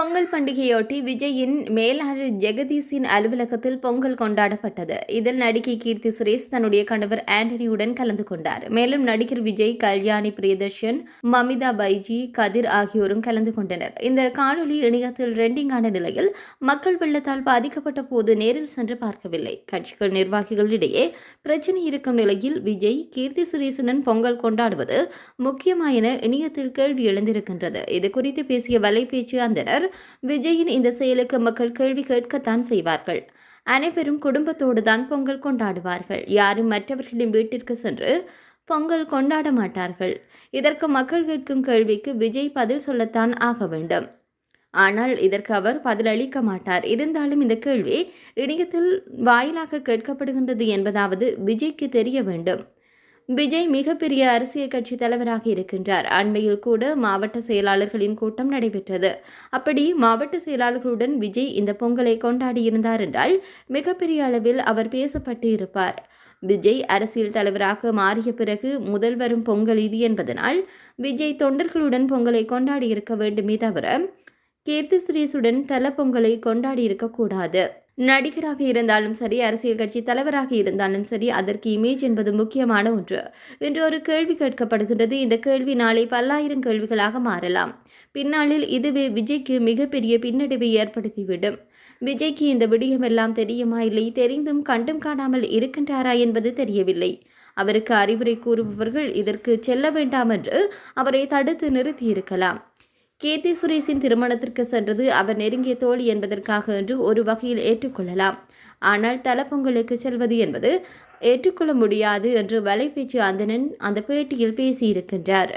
பொங்கல் பண்டிகையொட்டி விஜயின் மேலாளர் ஜெகதீஷின் அலுவலகத்தில் பொங்கல் கொண்டாடப்பட்டது. இதில் நடிகை கீர்த்தி சுரேஷ் தன்னுடைய கணவர் ஆண்டனியுடன் கலந்து கொண்டார். மேலும் நடிகர் விஜய் கல்யாணி பிரியதர்ஷன் மமிதா பைஜி கதிர் ஆகியோரும் கலந்து கொண்டனர். இந்த காணொலி இணையத்தில் ரெண்டிங் ஆன நிலையில் மக்கள் வெள்ளத்தால் பாதிக்கப்பட்ட போது நேரில் சென்று பார்க்கவில்லை. கட்சிகள் நிர்வாகிகளிடையே பிரச்சனை இருக்கும் நிலையில் விஜய் கீர்த்தி சுரேஷுடன் பொங்கல் கொண்டாடுவது முக்கியமா என இணையத்தில் கேள்வி எழுந்திருக்கின்றது. இது குறித்து பேசிய வலைபேச்சு அந்தனர் விஜயின் இந்த செயலுக்கு மக்கள் கேள்வி கேட்கத்தான் செய்வார்கள். அனைவரும் குடும்பத்தோடு தான் பொங்கல் கொண்டாடுவார்கள். யாரும் மற்றவர்களின் வீட்டிற்கு சென்று பொங்கல் கொண்டாட மாட்டார்கள். இதற்கு மக்கள் கேட்கும் கேள்விக்கு விஜய் பதில் சொல்லத்தான் ஆக வேண்டும். ஆனால் இதற்கு அவர் பதிலளிக்க மாட்டார். இருந்தாலும் இந்த கேள்வி இணையத்தில் வாயிலாக கேட்கப்படுகின்றது என்பதாவது விஜய்க்கு தெரிய வேண்டும். விஜய் மிகப்பெரிய அரசியல் கட்சி தலைவராக இருக்கின்றார். அண்மையில் கூட மாவட்ட செயலாளர்களின் கூட்டம் நடைபெற்றது. அப்படி மாவட்ட செயலாளர்களுடன் விஜய் இந்த பொங்கலை கொண்டாடியிருந்தார் என்றால் மிகப்பெரிய அளவில் அவர் பேசப்பட்டு இருப்பார் விஜய் அரசியல் தலைவராக மாறிய பிறகு முதல் வரும் பொங்கல் இது என்பதனால் விஜய் தொண்டர்களுடன் பொங்கலை கொண்டாடி இருக்க வேண்டுமே தவிர கீர்த்தி சுரேஷுடன் தல பொங்கலை கொண்டாடி இருக்கக்கூடாது நடிகராக இருந்தாலும் சரி அரசியல் கட்சி தலைவராக இருந்தாலும் சரி அதற்கு இமேஜ் என்பது முக்கியமான ஒன்று. இன்று ஒரு கேள்வி கேட்கப்படுகின்றது. இந்த கேள்வி நாளை பல்லாயிரம் கேள்விகளாக மாறலாம். பின்னாளில் இதுவே விஜய்க்கு மிகப்பெரிய பின்னடைவை ஏற்படுத்திவிடும். விஜய்க்கு இந்த விடயமெல்லாம் தெரியுமா? இல்லை தெரிந்தும் கண்டும் காணாமல் இருக்கின்றாரா என்பது தெரியவில்லை. அவருக்கு அறிவுரை கூறுபவர்கள் இதற்கு செல்ல வேண்டாம் என்று அவரை தடுத்து நிறுத்தியிருக்கலாம். கீர்த்தி சுரேஷின் திருமணத்திற்கு சென்றது அவர் நெருங்கிய தோழி என்பதற்காக என்று ஒரு வகையில் ஏற்றுக்கொள்ளலாம். ஆனால் தலப்பொங்கலுக்கு செல்வது என்பது ஏற்றுக்கொள்ள முடியாது என்று வலைபேச்சு அந்தணன் அந்த பேட்டியில் பேசியிருக்கின்றார்.